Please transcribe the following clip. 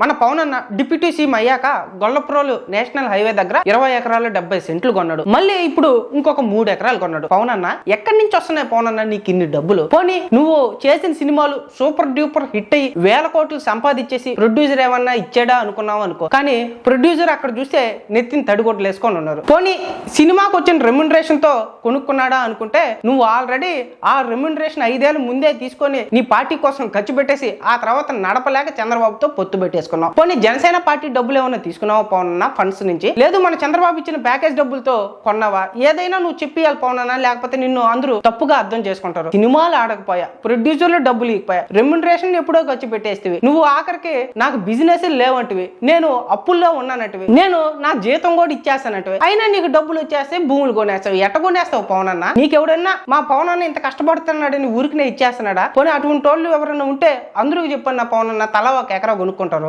మన పవన్ అన్న deputy CM అయ్యాక గొల్లప్రోలు నేషనల్ హైవే దగ్గర ఇరవై ఎకరాలు డెబ్బై సెంట్లు కొన్నాడు. మళ్ళీ ఇప్పుడు ఇంకొక మూడు ఎకరాలు కొన్నాడు. పవన్ అన్న ఎక్కడి నుంచి వస్తున్నాయి పవన్ అన్న నీకు ఇన్ని డబ్బులు? పోనీ నువ్వు చేసిన సినిమాలు సూపర్ డూపర్ హిట్ అయ్యి వేల కోట్లు సంపాదించేసి ప్రొడ్యూసర్ ఏమన్నా ఇచ్చాడా అనుకున్నావు అనుకో. కానీ ప్రొడ్యూసర్ అక్కడ చూస్తే నెత్తిని తడిగొడ్లు వేసుకొని ఉన్నారు. పోనీ సినిమాకు వచ్చిన రెమ్యునరేషన్తో కొనుక్కున్నాడా అనుకుంటే నువ్వు ఆల్రెడీ ఆ రెమ్యునరేషన్ ఐదేళ్ళు ముందే తీసుకొని నీ పార్టీ కోసం ఖర్చు పెట్టేసి ఆ తర్వాత నడపలేక చంద్రబాబుతో పొత్తు పెట్టేసుకున్నావు పోనీ జనసేన పార్టీ డబ్బులు ఏమైనా తీసుకున్నావా పవన్ ఫండ్స్ నుంచి. లేదు మన చంద్రబాబు ఇచ్చిన ప్యాకేజ్ డబ్బులతో కొన్నావా? ఏదైనా నువ్వు చెప్పియాలి పవన్ అన్న లేకపోతే నిన్ను అందరూ తప్పుగా అర్థం చేసుకుంటారు. సినిమాలు ఆడకపోయా ప్రొడ్యూసర్లు డబ్బులు ఇకపోయా రెమ్యునరేషన్ ఎప్పుడో ఖర్చు పెట్టేస్తేవి. నువ్వు ఆఖరికి నాకు బిజినెస్ లేవంటివి. నేను అప్పుల్లో ఉన్నానటివి. నేను నా జీతం కూడా ఇచ్చేస్తానటివి. అయినా నీకు డబ్బులు వచ్చేస్తే భూములు కొనేస్తావు. ఎట్ట కొనేస్తావు పవన్ అన్న? నీకెవడన్నా మా పవన్ అన్న ఇంత కష్టపడుతున్నాడని ఊరికినే ఇచ్చేస్తున్నాడా? పోనీ అటువంటి వాళ్ళు ఎవరైనా ఉంటే అందరూ చెప్పండి నా పవన్ అన్న తల ఒక ఎకరా కొనుక్కుంటారు.